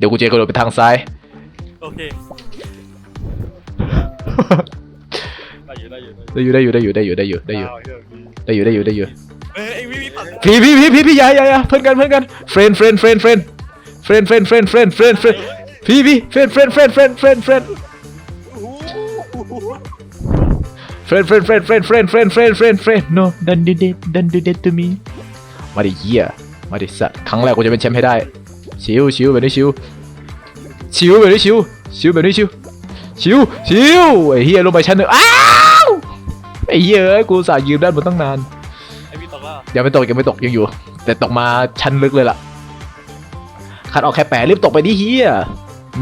เดี๋ยวกูจะกระโดดไปทางซ้าย โอเคได้อยู่ได้อยู่ได้อยู่ได้อยู่ได้อยู่ได้อยู่ได้อยู่ได้อยู่ได้อยู่ได้อยู่ได้อยู่เอ้ยไอ้วิวิตัดพี่พี่พี่พี่พี่อยาอยาอยาเพื่อนกันเพื่อนกันเฟรนเฟรนเฟรนเฟรนเฟรนเฟรนเฟรนเฟรนเฟรนเฟรนพี่พี่เฟรนเฟรนเฟรนเฟรนเฟรนเฟรนเฟรนเฟรนเฟรนเฟรนเฟรนเฟรนเฟรนเฟรนเฟรน no don't do that don't do that to me มาดิเหี้ยมาดิสัตว์ครั้งแรกกูจะเป็นแชมป์ให้ได้ ชิวชิวแบบนี้ชิวชิวแบบนี้ชิวชิวแบบนี้ชิวชิวชิวไอ้เหี้ยลงไปชั้นหนึ่งอ้าวไอ้เหี้ยเอ้ยกูสายยืนด้านบนตั้งนานไอ้วิตัดว่ายังไม่ตกยังไม่ตกยังอยู่ แต่ตกมาชั้นลึกเลยล่ะคัดออกแค่แปะรีบตกไปดิเฮีย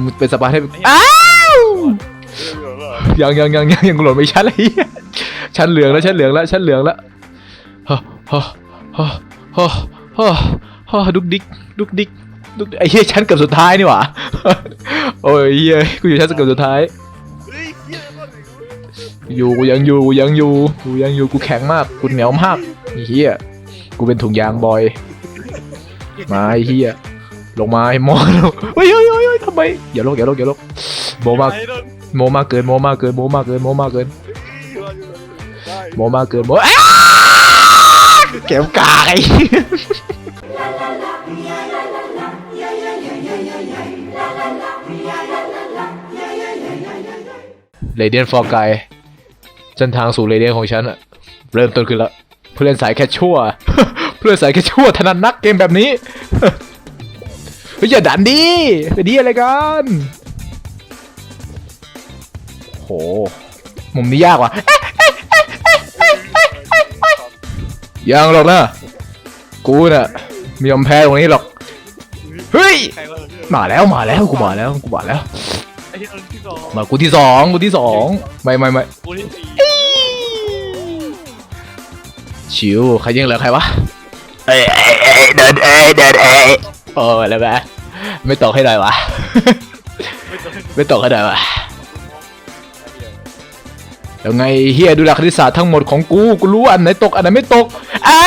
มึงเป็นสปาให้อ้าวยังยังยังยังยังหล่นไปชั้นเลยเหี้ยชั้นเหลืองแล้วชั้นเหลืองแล้วชั้นเหลืองแล้วฮ่าฮ่าฮ่าฮ่าฮ่าฮ่าดุกดิกดุกดิกดุกดิก ไอ้เหี้ยชั้นเกือบสุดท้ายนี่หว่า โอ้ยเหี้ยกูอยู่ชั้นเกือบสุดท้าย เฮ้ยเฮียก้อนหนึ่งอยู่กูยังอยู่กูยังอยู่กูยังอยู่กูแข็งมากกูเหนียวมากไอ้เฮี้ยกูเป็นถุงยางบอยมาไอ้เฮี้ยลงมาไอ้มอลงเฮ้ยเฮ้ยเฮ้ยเฮ้ยทำไมอย่าลงอย่าลงอย่าลงโมมากไอ้โดนโมมากเกินโมมากเกินโมมากเกินโมมากเกินได้ โมมากเกินโมอ้าเก็บกากไอ้ เหี้ยเรเดียนฟอร์ไกเส้นทางสู่เรเดียนของฉันอะเริ่มต้นขึ้นแล้วผู้เล่นสายแค่ชั่วผู้เล่นสายแค่ชั่วถนัดนักเกมแบบนี้เฮ้ยอย่าดันดิไปดีอะไรกันโหมุมนี้ยากว่ะยังหรอกนะกูน่ะไม่ยอมแพ้ตรงนี้หรอกเฮ้ยมาแล้วมาแล้วกูมาแล้วกูมาแล้ว สองมากูที่สองกูที่สองไม่ไม่ไม่กูที่สี่ชิวใครยังเหลือใครวะเอ้ยเอ้ยเอ้ยเดินเอ้ยเดินเอ้ยโอ้ยแล้วแม่ไม่ตกให้หน่อยวะไม่ต้องไม่ตกให้หน่อยวะแล้วไงเฮียดูหลักคณิตศาสตร์ทั้งหมดของกูกูรู้อันไหนตกอันไหนไม่ตกอ้า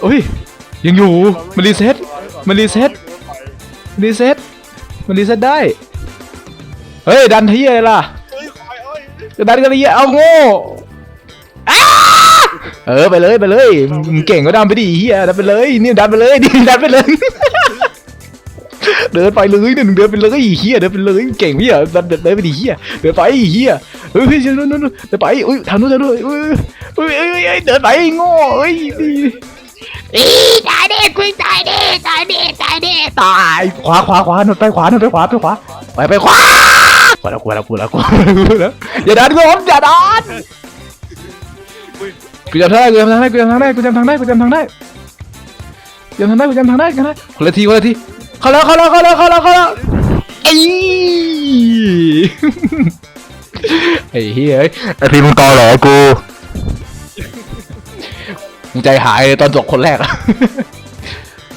โอ้ยยังอยู่มันรีเซ็ตมันรีเซ็ตรีเซ็ตมันรีเซ็ตได้ เฮ้ยดันที่อะไรล่ะเฮ้ยควายเอ้ยจะดันกันเลยเอาโง่อ้าเออไปเลยไปเลยมึงเก่งก็ดันไปดิเฮียดันไปเลยนี่ดันไปเลยนี่ดันไปเลย เดินไปเลยเนี่ยมึงเดินไปเลยเฮียเดินไปเลยเก่งพี่อะดันเดินไปดิเฮียเดินไปเฮียเฮ้ยเฮ้ยนู่นนู่นเดินไปอุ้ยทางนู้นทางนู้นเฮ้ยเฮ้ยเฮ้ยเฮ้ยเดินไปโง่เฮ้ยอีตายดิคุยตายดิตายดิตายดิตายขวาขวาขวาหนไปขวาหนไปขวาไปขวาไปไปขวา ขวาแล้วขวาแล้วขวาแล้วขวาแล้วอย่าดันกูผมอย่าดันกูจำทางได้กูจำทางได้กูจำทางได้กูจำทางได้กูจำทางได้กูจำทางได้กูจำทางได้กันได้คนละทีคนละทีเข้าแล้วเข้าแล้วเข้าแล้วเข้าแล้วเข้าแล้วไอ้ไอ้เฮ้ยไอ้พี่มึงตอหรอกูมึงใจหายตอนจบคนแรก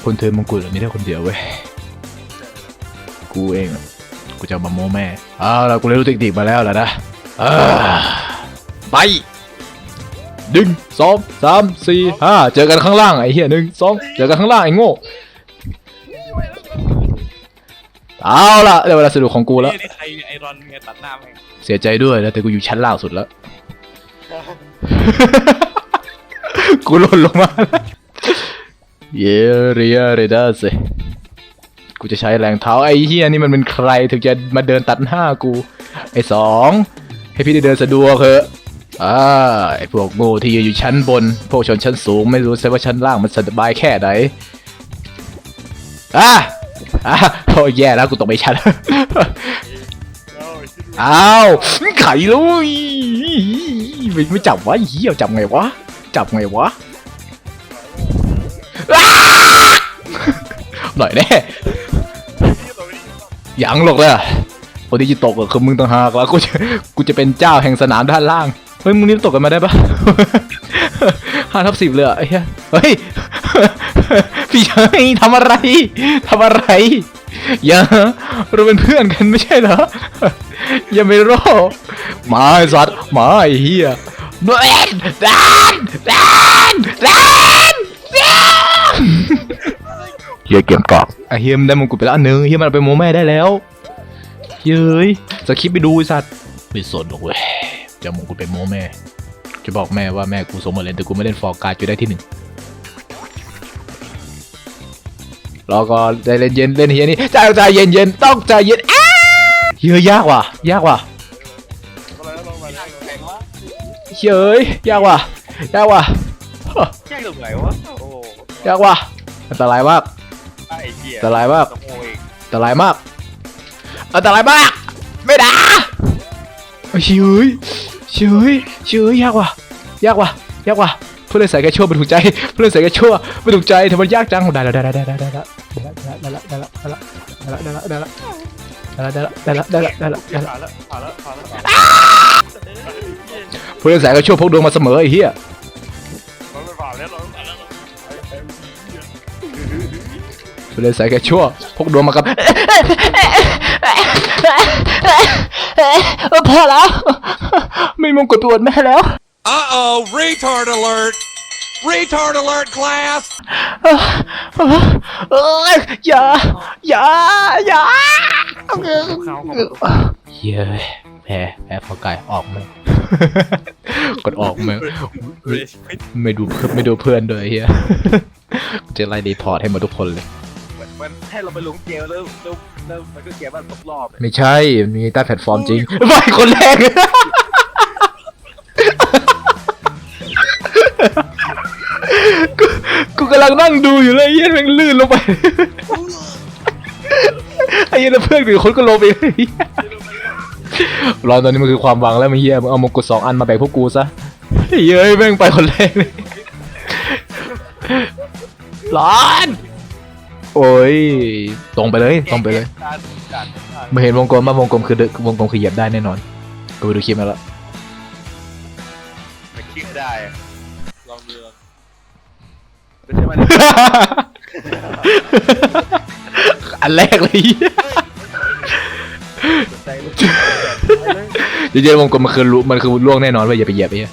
คนเธอมงกุฎมีแค่คนเดียวเว้ยกูเองอะ กูจะมาโม้แม่เอาละกูเรียนรู้เทคนิคมาแล้วแหละนะอ่าไปหนึ่งสองสามสี่ห้าเจอกันข้างล่างไอ้เหี้ยหนึ่งสองเจอกันข้างล่างไอ้โง่เอาละเดี๋ยวเวลาสนุกของกูแล้วนี่ใครไอรอนไงตัดหน้าแม่งเสียใจด้วยนะแต่กูอยู่ชั้นล่างสุดแล้ว กูหล่นลงมาแล้วเยเรียเรดาเซ กูจะใช้แรงเท้าไอ้เฮียนี่มันเป็นใครถึงจะมาเดินตัดหน้ากู ไอ้สองให้พี่ได้เดินสะดวกเถอะอ่าไอ้พวกโง่ที่อยู่ชั้นบน พวกชนชั้นสูงไม่รู้ใช่ว่าชั้นล่างมันสบายแค่ไหนอะอะโอ้ยแย่แล้วกูตกไปชั้นอ้าวไข่ลุยไม่ไม่จับวะเหี้ยจับไงวะ จับไงวะหน่อยแน่ ยังหรอกเลยคนที่จะตกก็คือมึงต่างหากแล้วกูจะกูจะเป็นเจ้าแห่งสนามด้านล่าง เฮ้ยมึงนี่ตกกันมาได้ปะห้าทับสิบเลยเหรอไอ้เหี้ยเฮ้ยพี่ชายทำอะไรทำอะไรอย่าเราเป็นเพื่อนกันไม่ใช่เหรออย่าไม่รอมาไอ้สัตว์มาไอ้เหี้ยเบนเบนเบนเบนเบนเฮียเกมกอก ไอเฮียมนได้มงกุฎไปแล้วอันหนึงเฮียมันเอาไปโมแม่ได้แล้วเย้ยสคริปต์ไปดูไอ้สัตว์ไม่สนหรอกเว้ยจะเอามงกุฎไปโมแม่ จะบอกแม่ว่าแม่กูสมมาเล่นแต่กูไม่เล่นฟอร์การ์ดอยู่ได้ที่หนึ่งรอก่อนใจเย็นๆเล่นเฮียนี่ใจใจเย็นๆต้องใจเย็นอ้าเฮียยากว่ะยากว่ะอะไรแล้วลงมาแล้วแข่งวะเฮ้ยยากว่ะยากว่ะแข่งตรงไหนวะโอ้ยากว่ะอันตรายมาก ไอ้เหี้ยอันตรายมากตะโมเองอันตรายมาก อันตรายมาก ไม่ด่าเฮ้ยเฮ้ยเฮ้ยเฮ้ยยากว่ะ ยากว่ะ ยากว่ะเพื่อนเลยใส่แกชั่วเป็นถูกใจเพื่อนเลยใส่แกชั่วเป็นถูกใจทำไมยากจังได้แล้วได้แล้วได้แล้วได้แล้วได้แล้วได้แล้วได้แล้วได้แล้วได้แล้วได้แล้วได้แล้วได้แล้วได้แล้วได้แล้วได้แล้วได้แล้วผ่านแล้วผ่านแล้วผ่านแล้วผ่านแล้วเพื่อนเลยใส่แกชั่วพกดวงมาเสมอไอ้เหี้ยเราไม่ผ่านแล้วเราไม่ผ่านแล้วเพื่อน เลยใส่แกชั่วพกดวงมากับพอแล้ว ไม่มงกุฎปวดแม่แล้ว Uh oh, retard alert! Retard alert, class! เอ้ยอย่า อย่า อย่าเขาเขาเย้ยแพ้แพ้พอไก่ออกมากดออกมาไม่ไม่ดูเพื่อนไม่ดูเพื่อนด้วยเฮียจะไล่รีพอร์ตให้หมาทุกคนเลย มันให้เราไปลงเกมแล้วแล้วแล้วมันก็เกมว่าตกรอบไม่ใช่มันมีใต้แพลตฟอร์มจริงไม่คนแรก กูกูกำลังนั่งดูอยู่เลยเฮียแม่งลื่นลงไป ไอ้เหี้ยแล้วเพื่อนกูอีกคนก็ลงไปเลยรอตอนนี้มันคือความหวังแล้วมึงเฮียมึงเอามงกุฎสองอันมาแบ่งพวกกูซะเฮ้ยเอ้ยแม่งไปคนแรกเลยร้อน โอ้ยตรงไปเลยตรงไปเลยกาเห็นวงกลมมาวงกลมคือเดวงกลมคือเหยียบได้แน่นอนกูไปดูคลิปมาแล้วไปคิดได้ลองดูไม่ใช่มันอันแรกเลยเหี้ยใจเจวงกลมมันคือรู้มันคือล่วงแน่นอนเว้ยอย่าไปเหยียบไอ้เหี้ย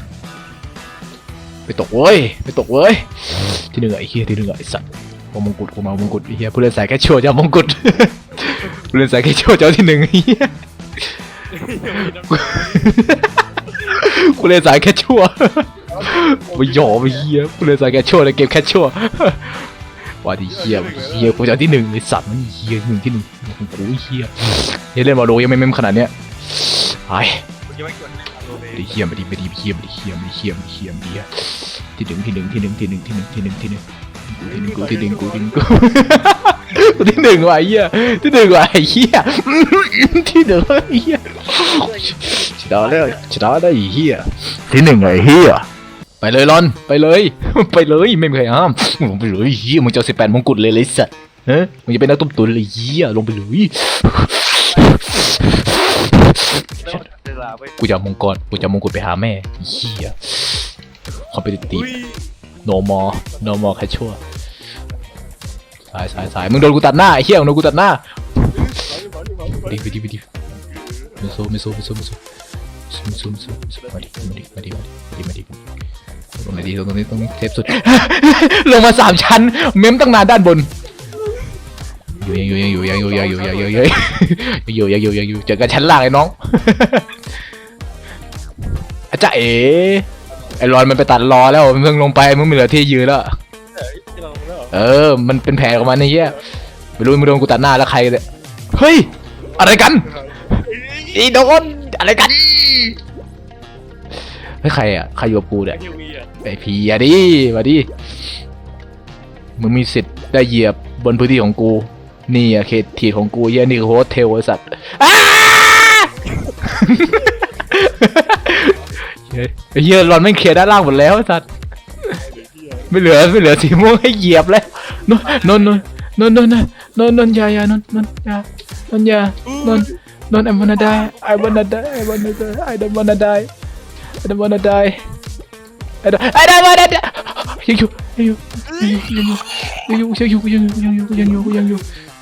ไปตกเว้ยไปตกเว้ยที่หนึ่งอะไอ้เหี้ยที่หนึ่งอะไอ้สัตว์เอามงกุฎกูมาเอามงกุฎไอ้เหี้ยผู้เล่นสายแค่ชั่วจะเอามงกุฎผู้เล่นสายแค่ชั่วจะเอาที่หนึ่งไอ้เหี้ยผู้เล่นสายแค่ชั่วไม่ยอมไอ้เหี้ยผู้เล่นสายแค่ชั่วในเกมแค่ชั่วว่าดิเหี้ยเหี้ยกูจะเอาที่หนึ่งไอ้สัตว์มันเหี้ยหนึ่งที่หนึ่งของกูไอ้เหี้ยเหี้ยเล่นมาโลยังไม่เมมขนาดเนี้ยไอ้คุณยังไม่กดโดนเลยดิเหี้ยมาดิมาดิเหี้ยมาดิเหี้ยมาดิเหี้ยมาดิเหี้ย มาดิที่หนึ่งที่หนึ่งที่หนึ่งที่หนึ่งที่หนึ่งที่หนึ่งที่หนึ่งกูที่หนึ่งกูที่หนึ่งกูที่หนึ่งว่ะไอ้เหี้ยที่หนึ่งว่ะไอ้เหี้ยที่หนึ่งไอ้เหี้ยชนะแล้วชนะได้เหี้ยที่หนึ่งไอ้เหี้ยไปเลยรอนไปเลย ไปเลยไม่มีใครห้ามลงไปเลยเหี้ยมึงจะสิบแปดมงกุฎเลยเลยสัตว์เฮ้ยมึงจะเป็นนักต้มตุ๋นเลยเหี้ยลงไปเลยกูจะมงกรกูจะมงกุฎไปหาแม่เหี้ย คอมเพลติอุ้ยโนมอโนมอแค่ชั่วสายสายสายมึงโดนกูตัดหน้าไอ้เหี้ยมึงโดนกูตัดหน้าไปดิไปดิไปดิไม่สู้ไม่สู้ไม่สู้ไม่สู้ไม่สู้ไม่สู้ไม่สู้มาดิมาดิมาดิมาดิมาดิมาดิตรงไหนดีตรงนี้ตรงนี้เทปสุดลงมาสามชั้น เมมตั้งนานด้านบนอยู่ยังอยู่ยังอยู่ยังอยู่ยังอยู่ยังอยู่ยังอยู่ยังอยู่ยังอยู่เจอกันชั้นล่างไอ้น้องอาจารย์เอ๋ ไอ้รอนมันไปตัดรอแล้วมึงลงไปมึงไม่เหลือที่ยืนแล้วที่เราแล้วเออ มันเป็นแผลของมันไอ้เหี้ยไม่รู้มึงโดนกูตัดหน้าแล้วใครกันเนี่ยเฮ้ย อะไรกันอีโดนอะไรกันเฮ้ยใครอะใครอยู่กับกูเนี่ยทีวีอะไอพีอะดิมาดิ มึงมีสิทธิ์ได้เหยียบบนพื้นที่ของกู นี่อะเขตที่ของกูเหี้ยนี่คือโฮสเทลไอ้สัตว์อ้า เฮ้ยไอ้เหี้ยรอนไม่เคลียร์ด้านล่างหมดแล้วไอ้สัตว์ไม่เหลือไม่เหลือสีม่วงให้เหยียบแล้วโน่นโน่นโน่นนนโน่นนนนนยาอยานนนนอยานนอยานนนน I wanna die I wanna die I wanna die I don't wanna die I don't wanna die I don't I don't wanna die ยังอยู่ยังอยู่ยังอยู่ยังอยู่ยังอยู่ยังอยู่ยังอยู่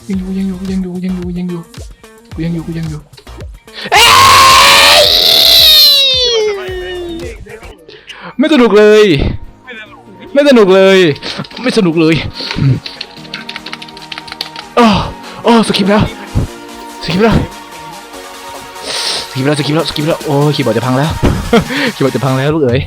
ยังอยู่ยังอยู่ยังอยู่ยังอยู่ยังอยู่ยังอยู่ยังอยู่ยังอยู่ยังอยู่เอ้ย ไม่สนุกเลยไม่สนุกเลย ไม่สนุกเลยโอ้โอ้สกิปแล้วสกิปแล้วสกิปแล้วสกิปแล้วสกิปแล้วโอ้คีย์บอร์ดจะพังแล้วคีย์บอร์ดจะพังแล้วลูกเอ๋ย